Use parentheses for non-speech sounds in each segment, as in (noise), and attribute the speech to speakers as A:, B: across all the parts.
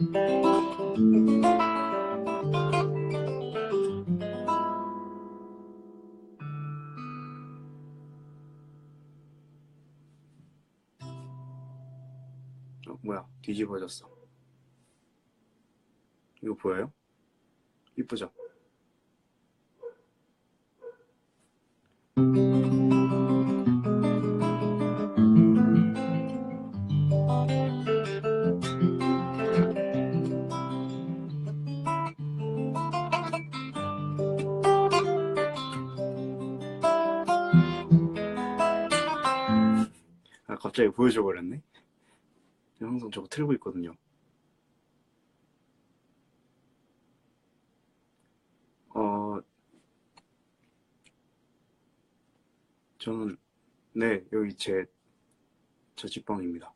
A: 어, 뭐야 뒤집어졌어 이거 보여요? 이쁘죠? 갑자기 보여줘 버렸네? 항상 저거 틀고 있거든요. 어 저는 네 여기 제 자취방입니다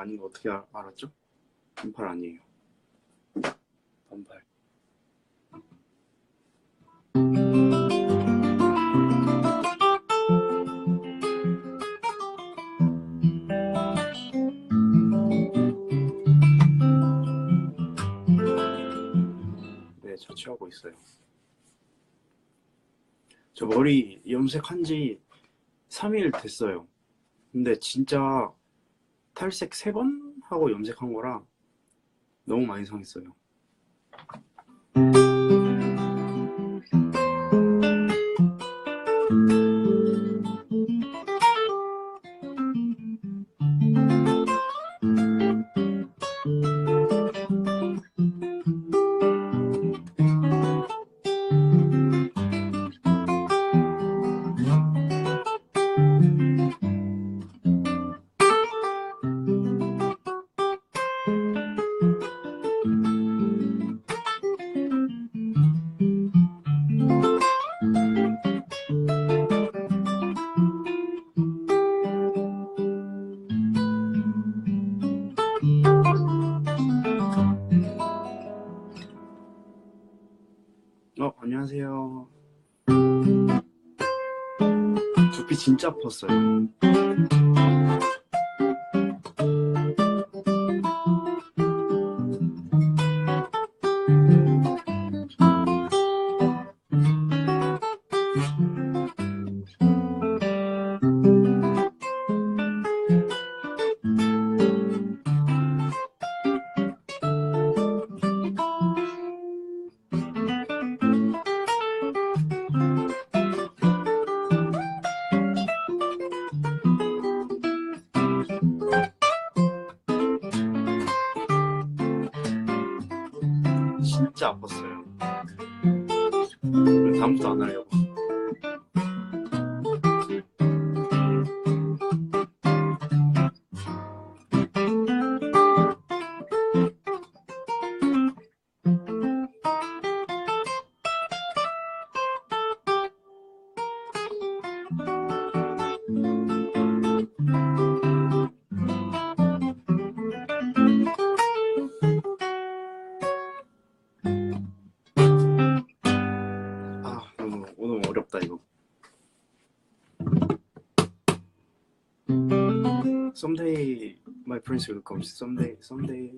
A: 아닌 거 어떻게 알, 알았죠? 긴팔 아니에요. 반팔. 네 자취하고 있어요. 저 머리 염색한 지 3일 됐어요. 근데 진짜 탈색 3번 하고 염색한 거라 너무 많이 상했어요 어 안녕하세요. 두피 진짜 아팠어요 진짜 아팠어요. 다음부터 안 하려고 prince will come Someday someday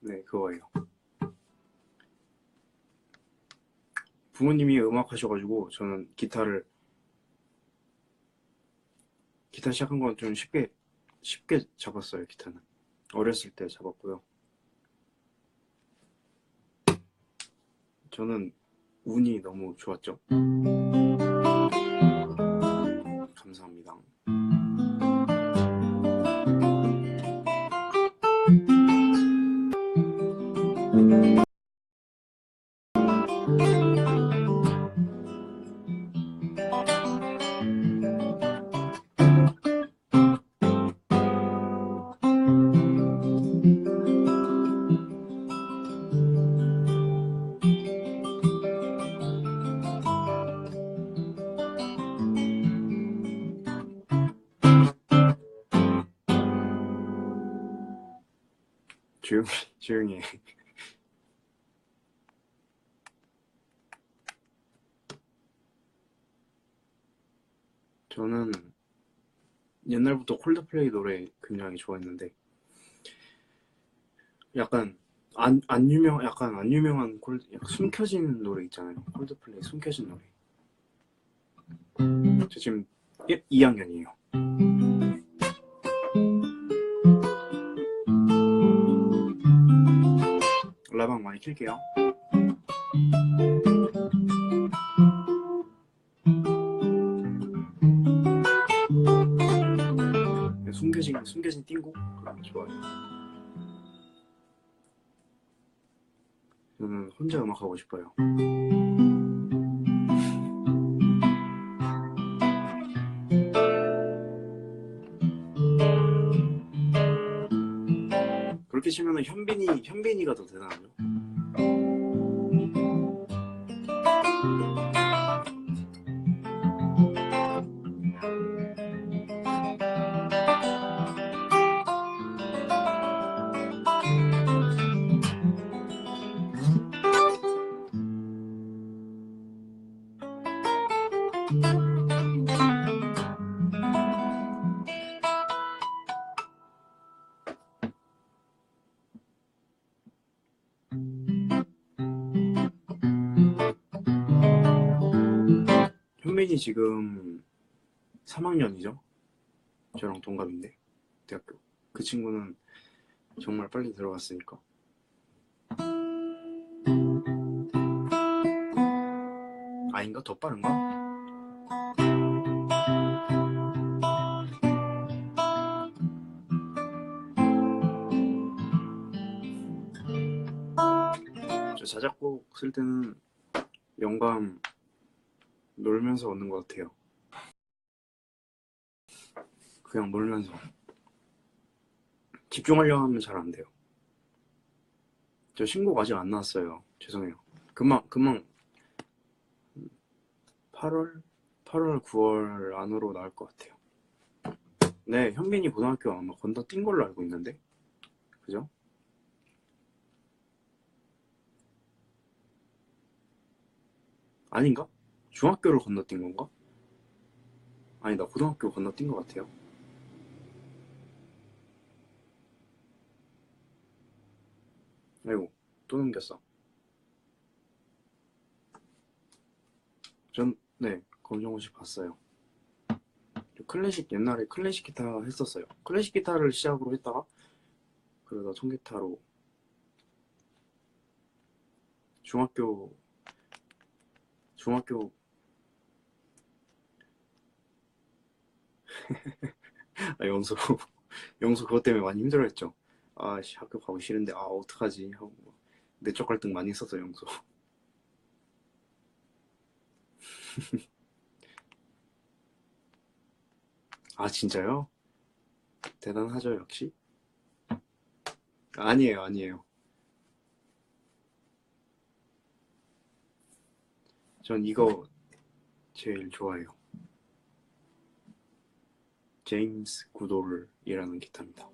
A: 네 그거예요. 부모님이 음악 하셔가지고 저는 기타를 기타 시작한 건 좀 쉽게 쉽게 잡았어요 기타는. 어렸을 때 잡았고요. 저는 운이 너무 좋았죠. 조용히 조용히 해. 저는 옛날부터 콜드플레이 노래 굉장히 좋아했는데 약간 안, 안 유명 약간 안 유명한 콜 숨겨진 노래 있잖아요. 콜드플레이 숨겨진 노래. 저 지금 2학년이에요 라방 많이 킬게요 숨겨진 숨겨진 거 좋아해요. 저는 혼자 음악 하고 싶어요. 치면은 현빈이 현빈이가 더 대단하죠. 현민이 지금 3학년이죠? 저랑 동갑인데 대학교 그 친구는 정말 빨리 들어갔으니까 아닌가? 더 빠른가? 저 자작곡 쓸 때는 영감 놀면서 얻는 것 같아요. 그냥 놀면서 집중하려 하면 잘 안 돼요. 저 신곡 아직 안 나왔어요. 죄송해요. 금방 금방 8월 8월 9월 안으로 나올 것 같아요. 네, 현빈이 고등학교 아마 건너 뛴 걸로 알고 있는데, 그죠? 아닌가? 중학교를 건너뛴 건가? 아니, 나 고등학교 건너뛴 것 같아요. 아이고, 또 넘겼어. 전, 네, 검정고시 봤어요. 클래식, 옛날에 클래식 기타 했었어요. 클래식 기타를 시작으로 했다가, 그러다 통기타로, 중학교, 중학교, (laughs) 아, 영수, 영수 그것 때문에 많이 힘들어했죠. 아씨, 학교 가고 싫은데, 아, 어떡하지? 하고, 내적 갈등 많이 했었어, 영수. (laughs) 아, 진짜요? 대단하죠, 역시? 아니에요, 아니에요. 전 이거 제일 좋아해요. 제임스 구돌이라는 기타입니다.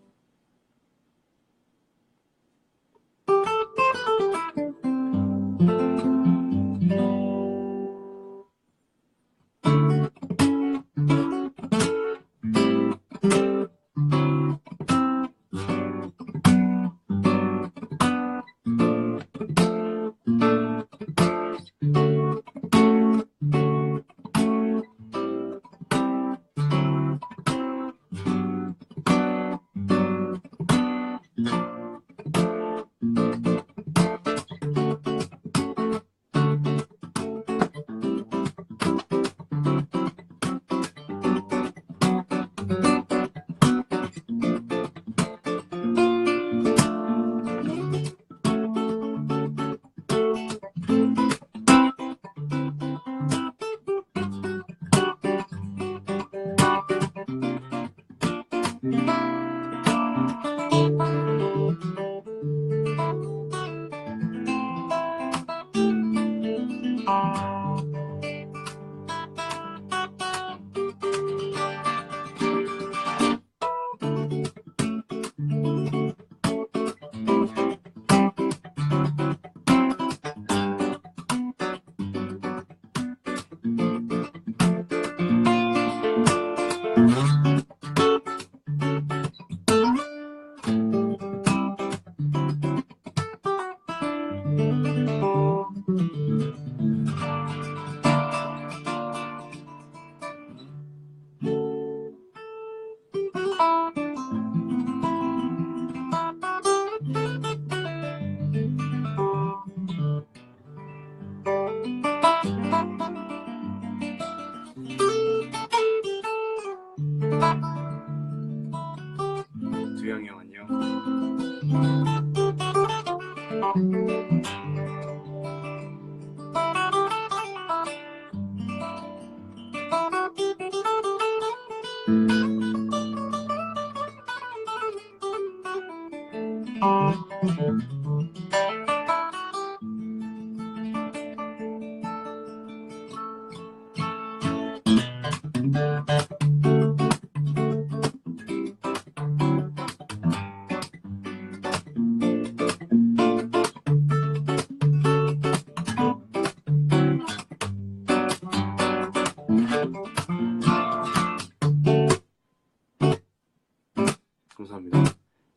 A: 감사합니다.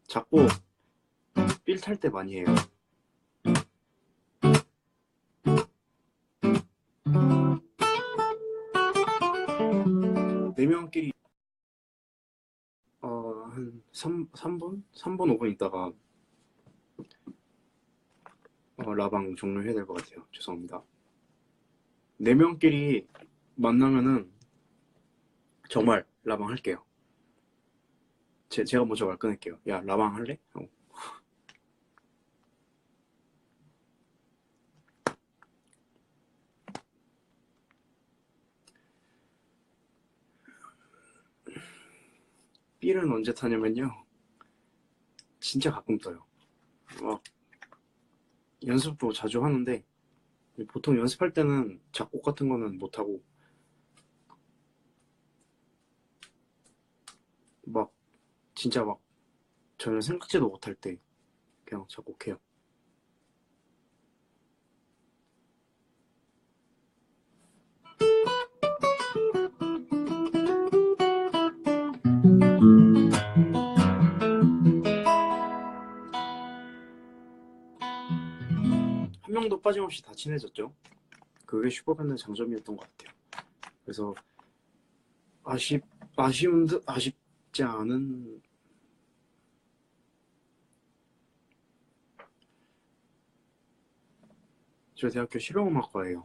A: 자꾸 삘탈 때 많이 해요. 네 명끼리 어, 한 3, 삼분 3분, 5분 있다가 어, 라방 종료해야 될 것 같아요. 죄송합니다. 네 명끼리 만나면은 정말 라방 할게요. 제, 제가 먼저 말 끊을게요. 야, 라방 할래? 하고. 삘은 언제 타냐면요. 진짜 가끔 떠요. 막 연습도 자주 하는데 보통 연습할 때는 작곡 같은 거는 못 하고 막 진짜 막 전혀 생각지도 못할 때 그냥 작곡해요. 한 명도 빠짐없이 다 친해졌죠. 그게 슈퍼밴드의 장점이었던 것 같아요. 그래서 아쉽 아쉬운 듯 아쉽지 않은 저 대학교 실용음악과예요.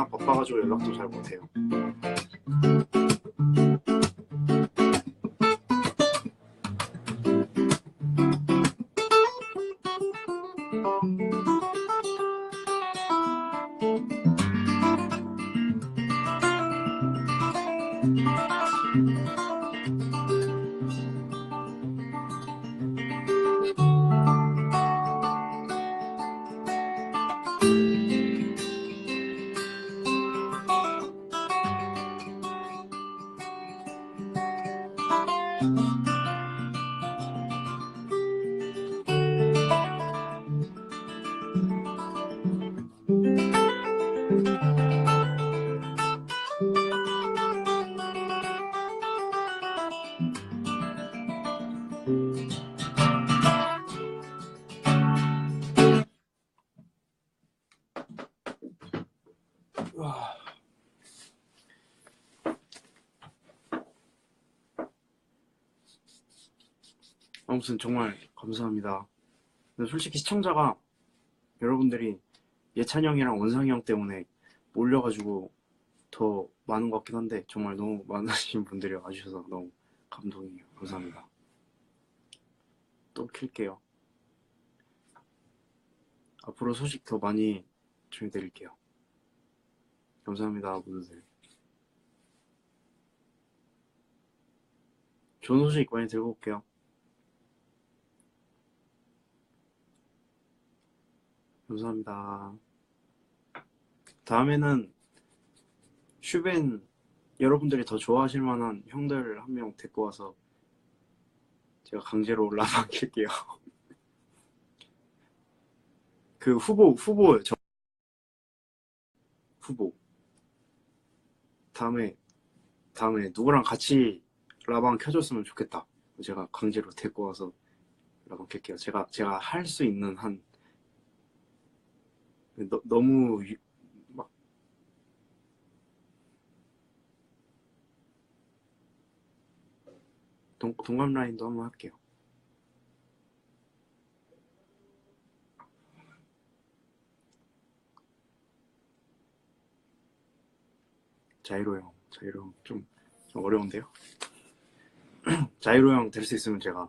A: 워낙 바빠가지고 연락도 잘 못해요. 아무튼 정말 감사합니다. 솔직히 시청자가 여러분들이 예찬 형이랑 원상이 형 때문에 몰려가지고 더 많은 것 같긴 한데 정말 너무 많으신 분들이 와주셔서 너무 감동이에요. 감사합니다. 또 킬게요. 앞으로 소식 더 많이 전해드릴게요. 감사합니다, 모두들. 좋은 소식 많이 들고 올게요. 감사합니다. 다음에는 슈벤 여러분들이 더 좋아하실 만한 형들 한 명 데리고 와서 제가 강제로 킬게요. (laughs) 그 후보, 후보, 저, 후보. 다음에 다음에 누구랑 같이 라방 켜줬으면 좋겠다. 제가 강제로 데리고 와서 라방 켤게요. 제가 제가 할 수 있는 한 너, 너무 유- 막 동, 동감 라인도 한번 할게요. 자이로 형, 자이로 형 좀, 좀 어려운데요? (clears throat) 자이로 형 될 수 있으면 제가.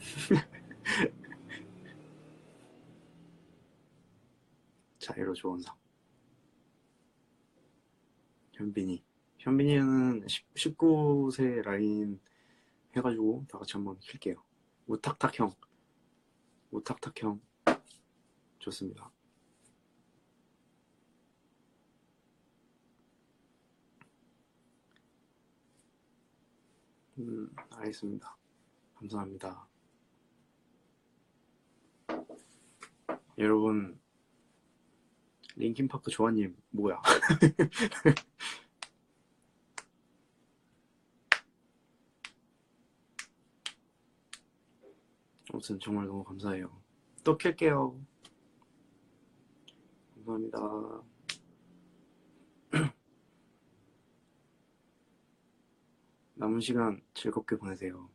A: (laughs) 자이로 조원상. 현빈이. 현빈이는 19세 라인 해가지고 다 같이 한번 킬게요. 우탁탁 형. 우탁탁 형. 좋습니다 음 알겠습니다. 감사합니다. 여러분 링킨파크 조아님 뭐야? (laughs) 아무튼 정말 너무 감사해요. 또 킬게요. 감사합니다 남은 시간 즐겁게 보내세요.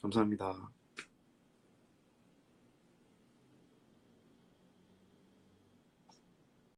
A: 감사합니다